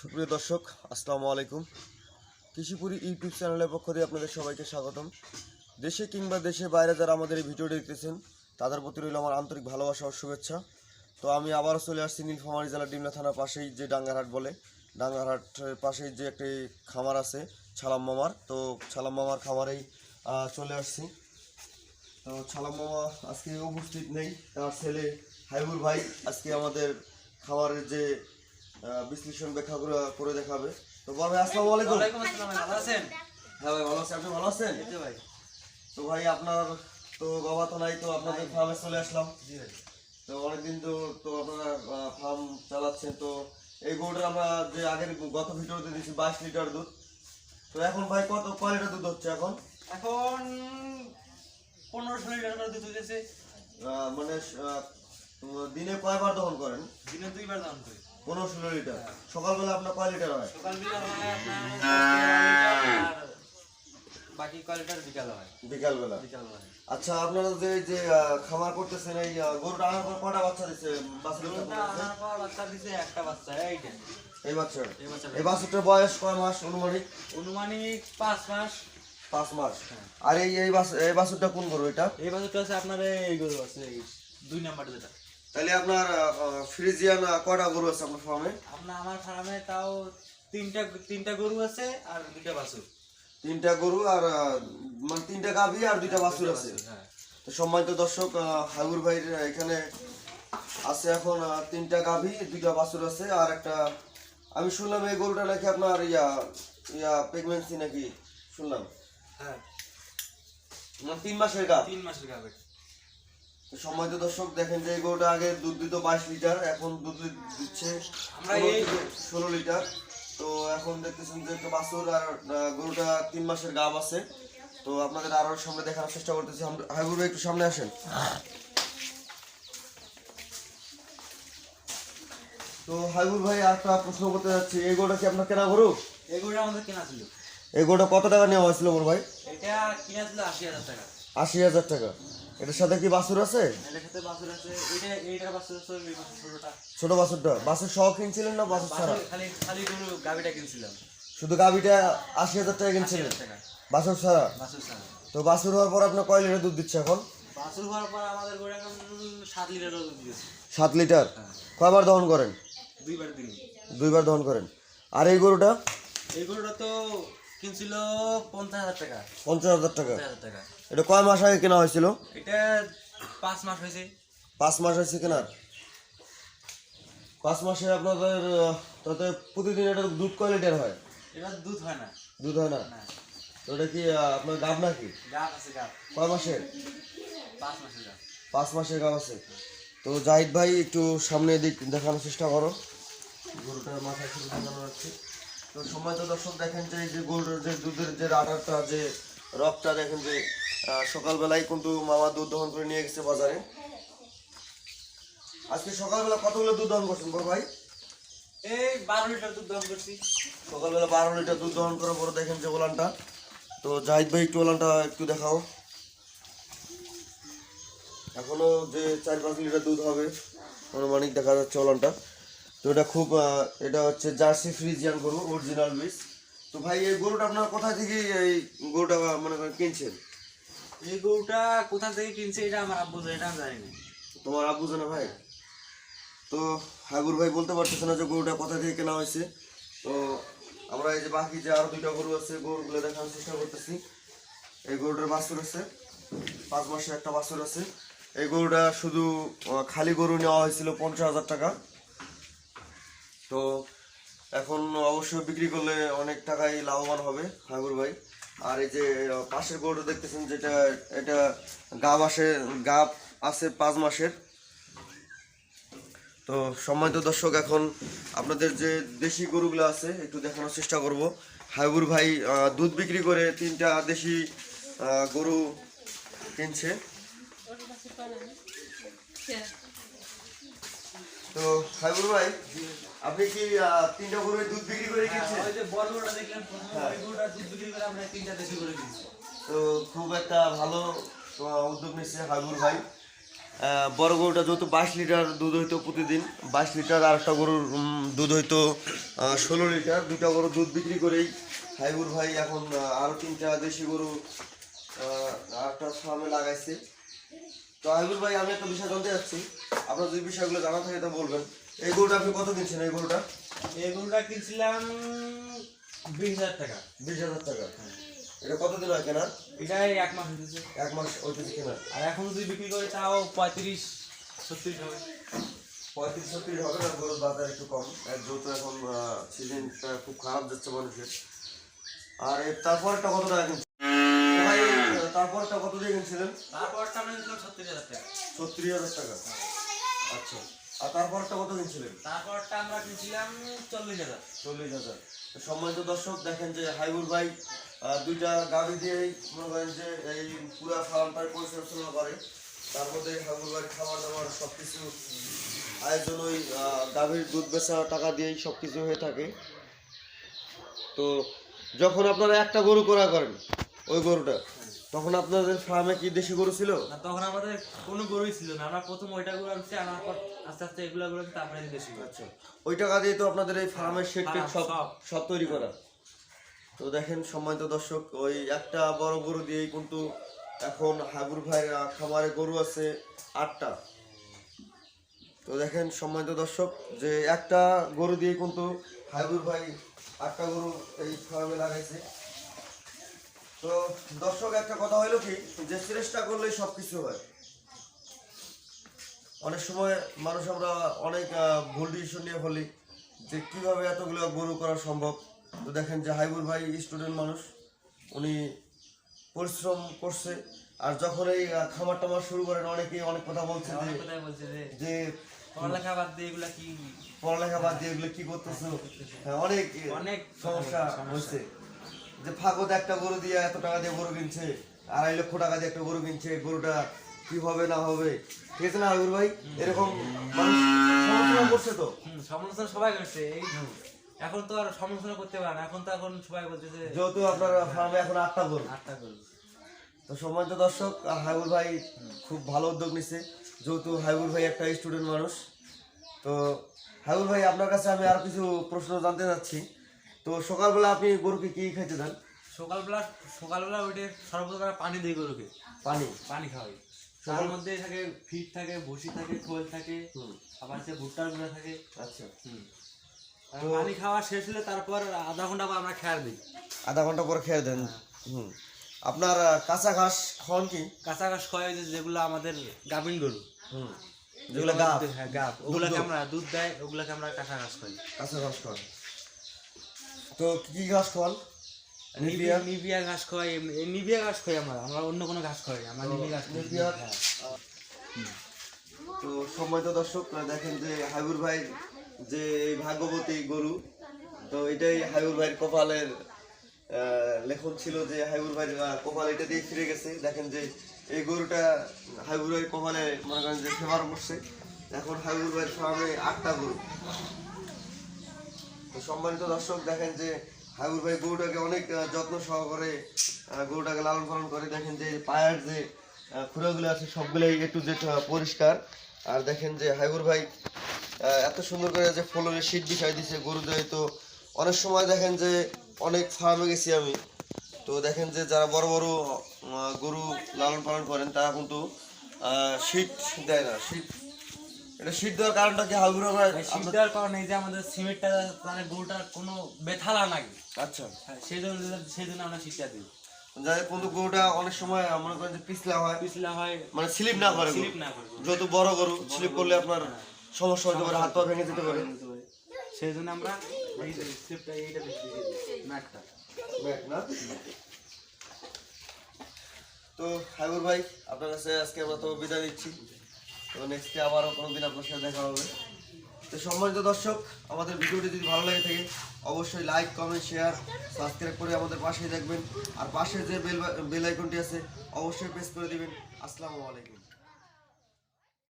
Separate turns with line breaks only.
সুপ্রিয় দর্শক, আসসালামু আলাইকুম। কৃষিপুরি ইউটিউব চ্যানেলের পক্ষ থেকে আপনাদের সবাইকে স্বাগতম। দেশে কিংবা দেশে বাইরে যারা আমাদের এই ভিডিওটি দেখতেছেন, তাদের প্রতি রইল আমার আন্তরিক ভালোবাসা ও শুভেচ্ছা। তো আমি আবারও চলে আসছি নীলফামারী জেলার ডিমলা থানার পাশেই যে ডাঙ্গারহাট বলে। ডাঙ্গারহাটের পাশেই যে একটি খামার আছে, ছালাম মামার। তো ছালাম মামার খামারেই চলে আসছি। তো ছালাম মামা আজকে উপস্থিত নেই, তার ছেলে হাইবুর ভাই। আজকে আমাদের খামারের যে বিশ্লেষণ ব্যাখ্যা করে করে দেখাবে। তো বড় ভাই আসসালামু আলাইকুম।
ওয়ালাইকুম আসসালাম ভালো আছেন?
হ্যাঁ ভাই ভালো আছেন আপনি ভালো আছেন?
যে ভাই।
তো ভাই আপনার তো বাবা তো নাই তো আপনাদের ফার্মে চলে আসলাম।
জি ভাই।
তো অনেকদিন তো তো আপনারা ফার্ম চালাচ্ছেন তো এই গরুটার আমরা যে আগের গত ভিডিওতে দিয়েছি বাইশ লিটার দুধ। তো এখন ভাই কত কয় লিটার দুধ হচ্ছে এখন?
এখন পনেরো ষোলো লিটার করে দুধ
আহ, মানে দিনে কয়বার দহন করেন?
দিনে দুইবার দাম করি।
পনেরো ষোলো লিটার। সকালবেলা আপনার কয় লিটার হয়?
হয় হয়।
বিকালবেলা।
হয়।
আচ্ছা আপনারা যে যে খামার করতেছেন এই গরুটা আনার পর কটা বাচ্চা দিচ্ছে
বাচ্চা দিছে একটা বাচ্চা এইটা
এই বাচ্চা?
এই বাচ্চা
এই বাছুরটার বয়স কয় মাস অনুমানিক?
অনুমানিক পাঁচ মাস।
পাঁচ মাস। আর এই এই বাস এই বাছুরটা কোন গরু এটা?
এই বাচ্চাটা আছে আপনার এই গরু আছে দুই নাম্বার যেটা।
তাহলে আপনার ফ্রিজিয়ান কয়টা গরু আছে আপনার ফার্মে
আপনার আমার ফার্মে তাও তিনটা তিনটা গরু আছে আর দুইটা বাছুর।
তিনটা গরু আর মানে তিনটা গাভী আর দুইটা বাছুর আছে।
হ্যাঁ।
তো সম্মানিত দর্শক হাগুর ভাইয়ের এখানে আছে এখন তিনটা গাভী দুইটা বাছুর আছে আর একটা আমি শুনলাম এই গরুটা নাকি আপনার ইয়া ইয়া প্রেগনেন্সি নাকি? শুনলাম।
হ্যাঁ।
মানে তিন মাসের গাভ।
তিন মাসের গাবে
তো সম্মানিত দর্শক দেখেন যে এই গরুটা আগে দুধ দিত বাইশ লিটার এখন দুধ দিচ্ছে ষোলো লিটার। তো এখন দেখতেছেন যে একটা বাছুর আর গরুটা তিন মাসের গাব আছে। তো আপনাদের আরও সামনে দেখানোর চেষ্টা করতেছি। ভাই একটু সামনে আসেন। তো হাবিবুর ভাই একটা প্রশ্ন করতে যাচ্ছি। এই গরুটা কি আপনার কেনা গরু?
এই গরুটা আমাদের কেনা ছিল।
এই গরুটা কত টাকা নেওয়া হয়েছিল বড় ভাই?
এটা কিনা ছিল আশি হাজার টাকা।
আশি হাজার টাকা। এটার সাথে কি বাছুর আছে? ছোট বাছুরটা? বাছুর সহ কিনছিলেন না বাছুর ছাড়া?
গাবিটা কিনছিলাম।
শুধু গাভিটা আশি হাজার টাকা কিনছিলেন? বাছুর ছাড়া। তো বাছুর হওয়ার পর আপনার কয় লিটার দুধ দিচ্ছে এখন?
বাছুর হওয়ার পর আমাদের গরু এখন সাত লিটার দুধ দিয়েছে।
সাত লিটার?
হ্যাঁ।
কয়বার দহন করেন?
দুইবার দিন।
দুইবার দহন করেন। আর এই গরুটা?
এই গরুটা তো কিনছিল পঞ্চাশ হাজার টাকা।
পঞ্চাশ হাজার টাকা।
টাকা।
এটা কয় মাস আগে কেনা হয়েছিল?
এটা পাঁচ মাস হয়েছে।
পাঁচ মাস হয়েছে কেনার? পাঁচ মাসে আপনাদের তাতে প্রতিদিন এটা দুধ কয় লিটার হয়?
এবার দুধ হয় না।
দুধ হয় না? তো এটা কি আপনার গাব নাকি?
গাব আছে গাব।
কয় মাসের
পাঁচ মাসের গাব।
পাঁচ মাসের গাব আছে। তো জাহিদ ভাই একটু সামনে দিক দেখানোর চেষ্টা করো। গরুটার মাথায় শুধু দেখানো যাচ্ছে। তো সময় তো দর্শক দেখেন যে এই যে গরুর যে দুধের যে রাটারটা যে রকটা দেখেন যে সকালবেলায় কিন্তু মামা দুধ দহন করে নিয়ে গেছে বাজারে। আজকে সকালবেলা কতগুলো দুধ দহন করছেন বড় ভাই?
এই বারো লিটার দুধ দহন করছি।
সকালবেলা বারো লিটার দুধ দহন করার পরে দেখেন যে ওলানটা। তো জাহিদ ভাই একটু ওলানটা একটু দেখাও। এখনও যে চার পাঁচ লিটার দুধ হবে অনুমানিক দেখা যাচ্ছে ওলানটা। তো এটা খুব এটা হচ্ছে জার্সি ফ্রিজিয়ান গরু অরিজিনাল বিস তো ভাই এই গরুটা আপনার কোথা থেকে এই গরুটা মনে করেন কিনছেন?
এই গরুটা কোথা থেকে কিনছে এটা আমার আব্বু জানে, এটা আমি জানি না।
তোমার আব্বু জানা ভাই? তো হাগুর ভাই বলতে পারতেছে না যে গরুটা কোথা থেকে কেনা হয়েছে। তো আমরা এই যে বাকি যে আরও দুইটা গরু আছে গরুগুলো দেখানোর চেষ্টা করতেছি। এই গরুটার বাছুর আছে পাঁচ মাসে একটা বাছুর আছে। এই গরুটা শুধু খালি গরু নেওয়া হয়েছিল পঞ্চাশ হাজার টাকা। তো এখন অবশ্যই বিক্রি করলে অনেক টাকাই লাভবান হবে হাগুর ভাই। আর এই যে পাশের গরুটা দেখতেছেন যেটা, এটা গাব আসে, গাব আছে পাঁচ মাসের। তো সম্মানিত দর্শক, এখন আপনাদের যে দেশি গরুগুলো আছে, একটু দেখানোর চেষ্টা করব। হাইবুর ভাই দুধ বিক্রি করে তিনটা দেশি গরু কিনছে। তো হাইবুর ভাই আপনি কি তিনটা গরু দুধ বিক্রি করে কিনছেন
ওই যে বড় গরুটা দেখলেন গরুটা দুধ বিক্রি করে আমরা তিনটা দেশি করে কিনছি।
তো খুব একটা ভালো উদ্যোগ নিচ্ছে হাইবুর ভাই। বড় গরুটা যেহেতু বাইশ লিটার দুধ হইতো প্রতিদিন বাইশ লিটার আর একটা গরুর দুধ হইতো ষোলো লিটার। দুটা গরু দুধ বিক্রি করেই হাইবুর ভাই এখন আহ, আরও তিনটা দেশি গরু আহ, আর একটা ফার্মে লাগাইছে। তো হাইবুর ভাই আমি একটা বিষয় জানতে যাচ্ছি আপনার যে বিষয়গুলো জানা থাকে তা বলবেন। এই গরুটা আপনি কত কিনছেন এই গরুটা?
এই গরুটা কিনছিলাম বিশ হাজার টাকা।
বিশ হাজার টাকা। এটা কতদিন হয় কেনা
এটাই এক মাস হতেছে
এক মাস ওইটাতে কেনা
আর এখন যদি বিক্রি করি তাও পঁয়ত্রিশ ছত্রিশ হবে।
পঁয়ত্রিশ ছত্রিশ হবে না? গরুর বাজার একটু কম। যেহেতু এখন সিজনটা খুব খারাপ যাচ্ছে মানুষের। আর এর তারপরটা কত টাকা তারপরটা কত দিয়ে কিনছিলেন?
তারপর আমরা নিলাম ছত্রিশ হাজার টাকা।
ছত্রিশ হাজার টাকা। আচ্ছা। আর তারপরটা কত কিনছিলেন?
তারপরটা আমরা কিনছিলাম চল্লিশ হাজার।
চল্লিশ হাজার। সম্মানিত দর্শক দেখেন যে হাইবুর ভাই দুইটা গাড়ি দিয়েই মনে করেন যে এই পুরা ফার্মটাই পরিচালনা করে। তার মধ্যে হাইবুর ভাই খাবার দাবার সব কিছু আয়োজন ওই গাভীর দুধ বেচা টাকা দিয়েই সব কিছু হয়ে থাকে। তো যখন আপনারা একটা গরু করা করেন ওই গরুটা তখন আপনাদের ফার্মে কি দেশি গরু ছিল?
না তখন আমাদের কোনো গরুই ছিল না। আমরা প্রথম ওইটা গরু আনছি আনার পর আস্তে আস্তে এগুলো গরু তারপরে দেশি গরু।
আচ্ছা ওই টাকা দিয়ে তো আপনাদের এই ফার্মের
হ্যাঁ,
সব
সব।
সব তৈরি করা। তো দেখেন সম্মানিত দর্শক ওই একটা বড় গরু দিয়েই কিন্তু এখন হাগুর ভাইয়ের খামারে গরু আছে আটটা। তো দেখেন সম্মানিত দর্শক যে একটা গরু দিয়ে কিন্তু হাগুর ভাই আটটা গরু এই ফার্মে লাগাইছে। তো দর্শক একটা কথা হইল কি যে চেষ্টা করলেই সব কিছু হয়। অনেক সময় মানুষ আমরা অনেক ভুল ডিসিশন নিয়ে ফেলি যে কীভাবে এতগুলো গরু করা সম্ভব। তো দেখেন যে হাইবুর ভাই স্টুডেন্ট মানুষ উনি পরিশ্রম করছে আর যখন এই খামার টামার শুরু করেন অনেকেই অনেক কথা বলছে যে
পড়ালেখা বাদ দিয়ে এগুলা কি
পড়ালেখা বাদ দিয়ে এগুলো কি করতেছো? হ্যাঁ অনেক
অনেক
সমস্যা হচ্ছে যে ফাগত একটা গরু দিয়ে এত টাকা দিয়ে গরু কিনছে আড়াই লক্ষ টাকা দিয়ে একটা গরু কিনছে গরুটা কি হবে না হবে? ঠিক আছে না হাবিবুর ভাই? এরকম সমালোচনা করছে তো?
সমালোচনা সবাই করছে। এখন তো আর সমালোচনা করতে পারে না। এখন তো এখন সবাই বলছে যে
যেহেতু আপনার ফার্মে এখন আটটা গরু।
আটটা গরু।
তো সম্মানিত দর্শক হাইবুল ভাই খুব ভালো উদ্যোগ নিছে। যেহেতু হাইবুল ভাই একটা স্টুডেন্ট মানুষ তো হাইবুল ভাই আপনার কাছে আমি আর কিছু প্রশ্ন জানতে চাচ্ছি। তো সকালবেলা আপনি গরুকে কি খাইতে দেন?
সকালবেলা সকালবেলা সর্বপ্রথম আমরা পানি দিই গরুকে।
পানি?
পানি খাওয়াই। তার মধ্যে থাকে ফিট থাকে ভুসি থাকে খোল থাকে আবার সে ভুট্টার গুঁড়া থাকে।
আচ্ছা।
হুম। আর পানি খাওয়া শেষ হলে তারপর আধা ঘণ্টা পর আমরা খেয়ার দিই।
আধা ঘণ্টা পরে খেয়ে দেন। হুম। আপনার কাঁচা ঘাস খাওয়ান কি?
কাঁচা ঘাস খাওয়াই যেগুলো আমাদের গাভিন গরু।
হুম। যেগুলো গাছ
হ্যাঁ গাব ওগুলাকে আমরা দুধ দেয় ওগুলাকে আমরা কাঁচা ঘাস খাই
কাঁচা ঘাস খাওয়ান। তো কি কি ঘাস খাওয়ান
নিবিয়া নিবিয়া ঘাস খাওয়াই নিবিয়া ঘাস খাই আমরা আমরা অন্য কোনো ঘাস খাই না, আমরা নিবিয়া ঘাস
নিবিয়া?
হ্যাঁ।
তো সম্মানিত দর্শক দেখেন যে হাবিবুর ভাই যে এই ভাগ্যবতী গরু তো এটাই হাবিবুর ভাইয়ের কপালের লেখন ছিল যে হাইবুর ভাই কপাল এটা দিয়ে ফিরে গেছে। দেখেন যে এই গরুটা হাইবুর ভাই কপালে মনে করেন যে ফেভার করছে। এখন হাবিবুর ভাইয়ের ফার্মে আটটা গরু। তো সম্মানিত দর্শক, দেখেন যে হাবিবুর ভাই গরুটাকে অনেক যত্ন সহকারে গরুটাকে লালন পালন করে, দেখেন যে পায়ের যে খুঁড়াগুলো আছে সবগুলোই একটু যে পরিষ্কার। আর দেখেন যে হাইবুর ভাই এত সুন্দর করে যে ফলনের শীত বিষয় দিছে গরু দেয় তো অনেক সময় দেখেন যে অনেক ফার্মে গেছি আমি। তো দেখেন যে যারা বড় বড় গরু লালন পালন করেন, তারা কিন্তু শীত দেয় না, শীত এটা শীত দেওয়ার কারণটা কি হাইবুর ভাই
শীত দেওয়ার কারণে এই যে আমাদের সিমেন্টটা মানে গরুটার কোনো বেথালা লাগে।
আচ্ছা।
হ্যাঁ, সেই জন্য সেই জন্য আমরা শীতটা দিই।
যাই কিন্তু গরুটা অনেক সময় মনে করেন যে পিছলা হয়।
পিছলা হয়
মানে স্লিপ না করে
স্লিপ না করে গরু।
যত বড় গরু স্লিপ করলে আপনার সমস্যা হতে পারে হাত পা ভেঙে যেতে পারে।
সেই জন্য আমরা এই স্লিপটা এইটা বেশি বেশি দিই, ম্যাটটা।
ব্যাক না? তো হাইবুর ভাই আপনার কাছে আজকে আমরা তো বিদায় নিচ্ছি। তো নেক্সটে আবারও কোনো দিন আপনার সাথে দেখা হবে। তো সম্মানিত দর্শক, আমাদের ভিডিওটি যদি ভালো লাগে থাকে, অবশ্যই লাইক কমেন্ট শেয়ার সাবস্ক্রাইব করে আমাদের পাশেই দেখবেন আর পাশে যে বেল বেল আইকনটি আছে, অবশ্যই প্রেস করে দিবেন। আসসালামু আলাইকুম।